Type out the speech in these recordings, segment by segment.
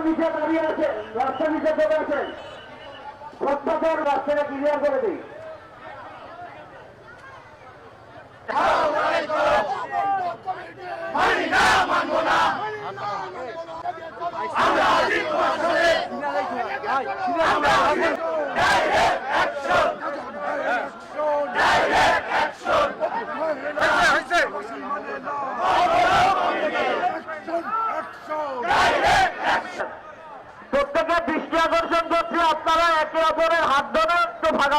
রাস্তার নিচে দাঁড়িয়ে আছেন রাস্তার নিচে চলে আছেন প্রত্যেকের রাস্তাটা ক্লিয়ার করে দিই। প্রত্যেকে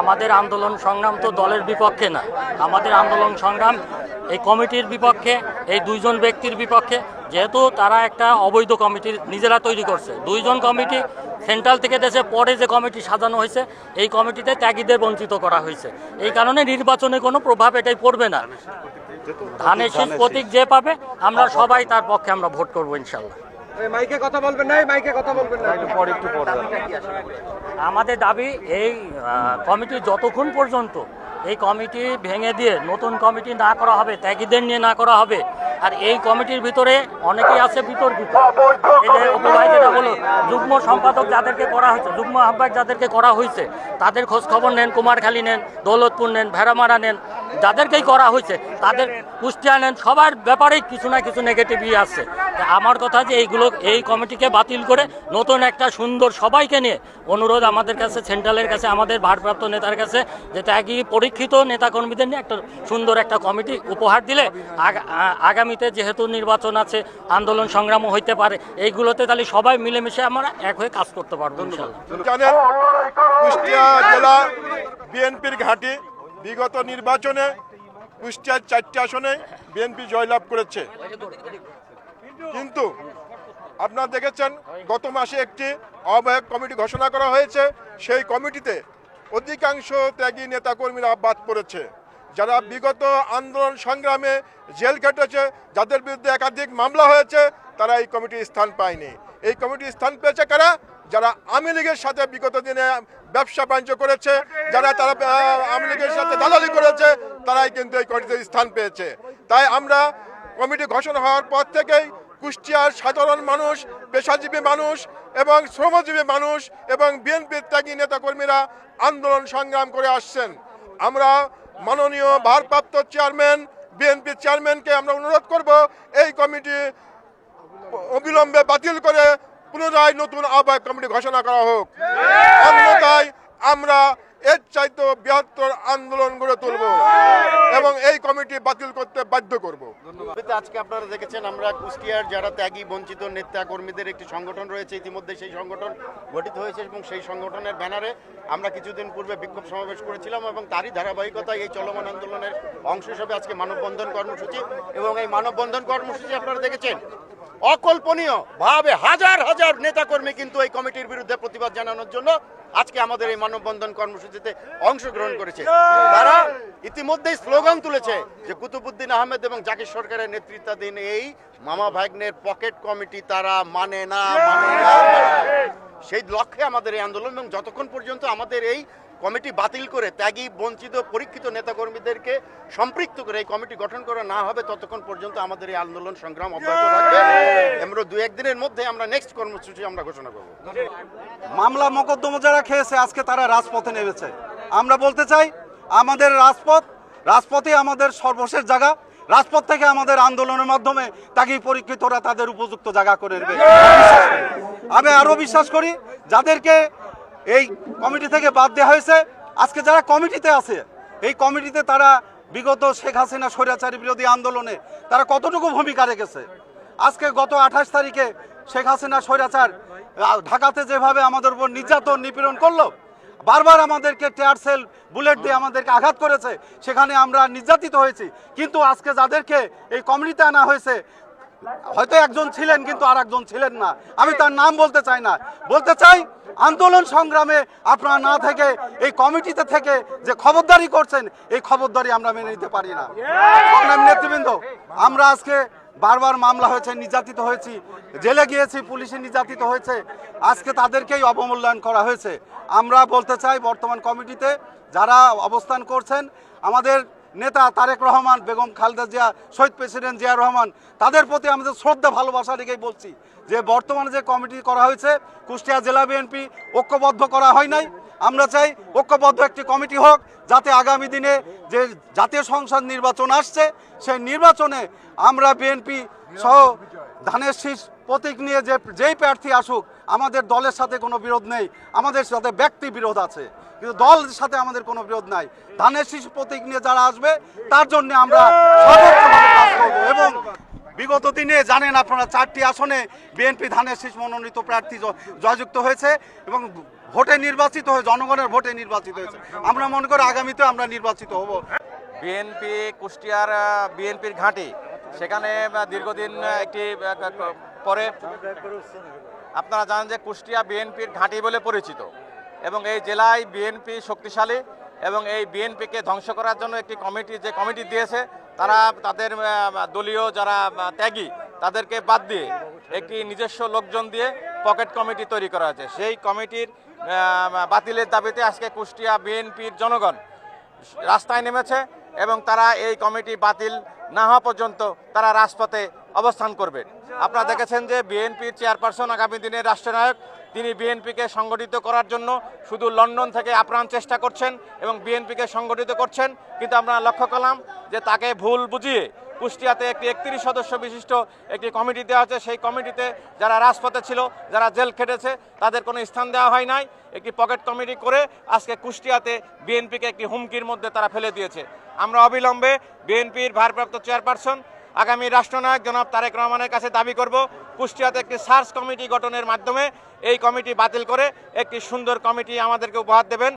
আমাদের আন্দোলন সংগ্রাম তো দলের বিপক্ষে না। আমাদের আন্দোলন সংগ্রাম এই কমিটির বিপক্ষে, এই দুইজন ব্যক্তির বিপক্ষে, যেহেতু তারা একটা অবৈধ কমিটি নিজেরা তৈরি করছে। দুইজন কমিটি সেন্ট্রাল থেকে দেশে, পরে যে কমিটি সাজানো হয়েছে, এই কমিটিতে ত্যাগীদের বঞ্চিত করা হয়েছে। এই কারণে নির্বাচনে কোনো প্রভাব এটাই পড়বে না। ধানের শীষ প্রতীক যে পাবে, আমরা সবাই তার পক্ষে আমরা ভোট করব ইনশাল্লাহ। মাইকে কথা বলবেন না মাইকে কথা বলবেন না। একটু পরে একটু পরে আমাদের দাবি এই কমিটি যতক্ষণ পর্যন্ত এই কমিটি ভেঙে দিয়ে নতুন কমিটি না করা হবে ত্যাগীদের নিয়ে না করা হবে আর এই কমিটির ভিতরে অনেকেই আছে বিতর্কিত। এই যে অপু যেটা বলো যুগ্ম সম্পাদক যাদেরকে করা হয়েছে যুগ্ম আহ্বায়ক যাদেরকে করা হয়েছে তাদের খোঁজ খবর নেন কুমারখালী নেন দৌলতপুর নেন ভেড়ামারা নেন যাদেরকেই করা হয়েছে তাদের কুষ্টিয়া নেন সবার ব্যাপারেই কিছু না কিছু নেগেটিভই আছে। আমার কথা যে এইগুলো, এই কমিটিকে বাতিল করে নতুন একটা সুন্দর সবাইকে নিয়ে অনুরোধ আমাদের কাছে, সেন্ট্রালের কাছে, আমাদের ভারপ্রাপ্ত নেতার কাছে, যে ত্যাগী পরীক্ষিত নেতাকর্মীদের নিয়ে একটা সুন্দর একটা কমিটি উপহার দিলে আগামীতে যেহেতু নির্বাচন আছে, আন্দোলন সংগ্রামও হইতে পারে, এইগুলোতে তাহলে সবাই মিলেমিশে আমরা এক হয়ে কাজ করতে পারব কুষ্টিয়া জেলা বিএনপির ঘাঁটি বিগত নির্বাচনে কুষ্টিয়ার চারটি আসনে বিএনপি জয়লাভ করেছে। কিন্তু আপনারা দেখেছেন, গত মাসে একটি আহ্বায়ক কমিটি ঘোষণা করা হয়েছে। সেই কমিটিতে অধিকাংশ ত্যাগী নেতাকর্মীরা বাদ পড়েছে যারা বিগত আন্দোলন সংগ্রামে জেল কেটেছে যাদের বিরুদ্ধে একাধিক মামলা হয়েছে, তারা এই কমিটির স্থান পায়নি। এই কমিটির স্থান পেয়েছে কারা? যারা আওয়ামী লীগের সাথে বিগত দিনে ব্যবসা বাণিজ্য করেছে, যারা তারা আওয়ামী লীগের সাথে দালালি করেছে, তারাই কিন্তু এই কমিটিতে স্থান পেয়েছে। তাই আমরা কমিটি ঘোষণা হওয়ার পর থেকেই কুষ্টিয়ার সাধারণ মানুষ পেশাজীবী মানুষ এবং শ্রমজীবী মানুষ এবং বিএনপির ত্যাগী নেতাকর্মীরা আন্দোলন সংগ্রাম করে আসছেন। আমরা মাননীয় ভারপ্রাপ্ত চেয়ারম্যান বিএনপির চেয়ারম্যানকে আমরা অনুরোধ করব এই কমিটি অবিলম্বে বাতিল করে পুনরায় নতুন আহ্বায়ক কমিটি ঘোষণা করা হোক। অন্যথায় আমরা এর চাইতে বৃহত্তর আন্দোলন গড়ে তুলব এবং এই কমিটি বাতিল করতে বাধ্য করব। আজকে আপনারা দেখেছেন, আমরা কুষ্টিয়ার যারা ত্যাগী, বঞ্চিত নেতা কর্মীদের একটি সংগঠন রয়েছে, ইতিমধ্যে সেই সংগঠন গঠিত হয়েছে এবং সেই সংগঠনের ব্যানারে আমরা কিছুদিন পূর্বে বিক্ষোভ সমাবেশ করেছিলাম এবং তারই ধারাবাহিকতায় এই চলমান আন্দোলনের অংশ হিসেবে আজকে মানববন্ধন কর্মসূচি এবং এই মানববন্ধন কর্মসূচি আপনারা দেখেছেন অকল্পনীয় ভাবে হাজার হাজার নেতাকর্মী কিন্তু এই কমিটির বিরুদ্ধে প্রতিবাদ জানানোর জন্য আজকে আমাদের এই মানববন্ধন কর্মসূচিতে অংশগ্রহণ করেছে। তারা ইতিমধ্যেই স্লোগান তুলেছে যে কুতুবুদ্দিন আহমেদ এবং জাকির সরকারের নেতৃত্বাধীন এই মামা ভাগ্নের পকেট কমিটি তারা মানে না মানে না সেই লক্ষ্যে আমাদের এই আন্দোলন এবং যতক্ষণ পর্যন্ত আমাদের এই কমিটি বাতিল করে ত্যাগী বঞ্চিত পরীক্ষিত নেতাকর্মীদেরকে সম্পৃক্ত করে এই কমিটি গঠন করা না হবে ততক্ষণ পর্যন্ত আমাদের এই আন্দোলন সংগ্রাম অব্যাহত থাকবে। আমরা দু একদিনের মধ্যে আমরা নেক্সট কর্মসূচি আমরা ঘোষণা করব। মামলা মোকদ্দমা যারা খেয়েছে আজকে তারা রাজপথে নেমেছে। আমরা বলতে চাই আমাদের রাজপথ রাজপথে আমাদের সর্বশেষ জায়গা। রাজপথ থেকে আমাদের আন্দোলনের মাধ্যমে তাকে পরীক্ষিতরা তাদের উপযুক্ত জায়গা করে নেবে। আমি আরও বিশ্বাস করি যাদেরকে এই কমিটি থেকে বাদ দেওয়া হয়েছে। আজকে যারা কমিটিতে আছে, এই কমিটিতে তারা বিগত শেখ হাসিনা স্বৈরাচারী বিরোধী আন্দোলনে তারা কতটুকু ভূমিকা রেখেছে? আজকে গত আঠাশ তারিখে শেখ হাসিনা স্বৈরাচার ঢাকাতে যেভাবে আমাদের উপর নির্যাতন, নিপীড়ন করল, বারবার আমাদেরকে টেয়ার সেল বুলেট দিয়ে আমাদেরকে আঘাত করেছে, সেখানে আমরা নির্যাতিত হয়েছি। কিন্তু আজকে যাদেরকে এই কমিটিতে আনা হয়েছে হয়তো একজন ছিলেন কিন্তু আর একজন ছিলেন না। আমি তার নাম বলতে চাই না। বলতে চাই, আন্দোলন সংগ্রামে আপনারা না থেকে, এই কমিটিতে থেকে যে খবরদারি করছেন, এই খবরদারি আমরা মেনে নিতে পারি না। নেতৃবৃন্দ, আমরা আজকে বারবার মামলা হয়েছে, নির্যাতিত হয়েছি, জেলে গিয়েছি, পুলিশে নির্যাতিত হয়েছে। আজকে তাদেরকেই অবমূল্যায়ন করা হয়েছে। আমরা বলতে চাই, বর্তমান কমিটিতে যারা অবস্থান করছেন, আমাদের নেতা তারেক রহমান, বেগম খালেদা জিয়া, শহীদ প্রেসিডেন্ট জিয়া রহমান, তাদের প্রতি আমাদের শ্রদ্ধা, ভালোবাসা রেখেই বলছি যে বর্তমানে যে কমিটি করা হয়েছে, কুষ্টিয়া জেলা বিএনপি ঐক্যবদ্ধ করা হয় নাই। আমরা চাই ঐক্যবদ্ধ একটি কমিটি হোক, যাতে আগামী দিনে যে জাতীয় সংসদ নির্বাচন আসছে, সেই নির্বাচনে আমরা বিএনপি সহ ধানের শীষ প্রতীক নিয়ে যে, যেই প্রার্থী আসুক, আমাদের দলের সাথে কোনো বিরোধ নেই, আমাদের সাথে ব্যক্তি বিরোধ আছে। কিন্তু দলের সাথে আমাদের কোনো বিরোধ নাই। ধানের শীষ প্রতীক নিয়ে যারা আসবে, তার জন্য আমরা এবং বিগত দিনে জানেন আপনারা, চারটি আসনে বিএনপি ধানের শীষ মনোনীত প্রার্থী জয়যুক্ত হয়েছে এবং ভোটে নির্বাচিত হয়ে, জনগণের ভোটে নির্বাচিত হয়েছে। আমরা মনে করি আগামীতে আমরা নির্বাচিত হব। বিএনপি কুষ্টিয়ার বিএনপির ঘাঁটি, সেখানে দীর্ঘদিন একটি পরে আপনারা জানেন যে কুষ্টিয়া বিএনপির ঘাঁটি বলে পরিচিত এবং এই জেলায় বিএনপি শক্তিশালী এবং এই বিএনপিকে ধ্বংস করার জন্য একটি কমিটি, যে কমিটি দিয়েছে তারা তাদের দলীয় যারা ত্যাগী, তাদেরকে বাদ দিয়ে একটি নিজস্ব লোকজন দিয়ে পকেট কমিটি তৈরি করা হয়েছে। সেই কমিটির বাতিলের দাবিতে আজকে কুষ্টিয়া বিএনপির জনগণ রাস্তায় নেমেছে এবং তারা এই কমিটি বাতিল না হওয়া পর্যন্ত তারা রাজপথে অবস্থান করবে। আপনারা দেখেছেন যে বিএনপির চেয়ারপারসন আগামী দিনের রাষ্ট্রনায়ক, তিনি বিএনপিকে সংগঠিত করার জন্য শুধু লন্ডন থেকে আপ্রাণ চেষ্টা করছেন এবং বিএনপিকে সংগঠিত করছেন। কিন্তু আমরা লক্ষ্য করলাম যে তাকে ভুল বুঝিয়ে কুষ্টিয়াতে একটি একত্রিশ সদস্য বিশিষ্ট একটি কমিটি দেওয়া হয়েছে। সেই কমিটিতে যারা রাজপথে ছিল, যারা জেল খেটেছে, তাদের কোনো স্থান দেওয়া হয় নাই। একটি পকেট কমিটি করে আজকে কুষ্টিয়াতে বিএনপিকে একটি হুমকির মধ্যে তারা ফেলে দিয়েছে। আমরা অবিলম্বে বিএনপির ভারপ্রাপ্ত চেয়ারপারসন, আগামী রাষ্ট্রনায়ক জনাব তারেক রহমানের কাছে দাবি করব, কুষ্টিয়াতে একটি সার্চ কমিটি গঠনের মাধ্যমে এই কমিটি বাতিল করে একটি সুন্দর কমিটি আমাদেরকে উপহার দেবেন।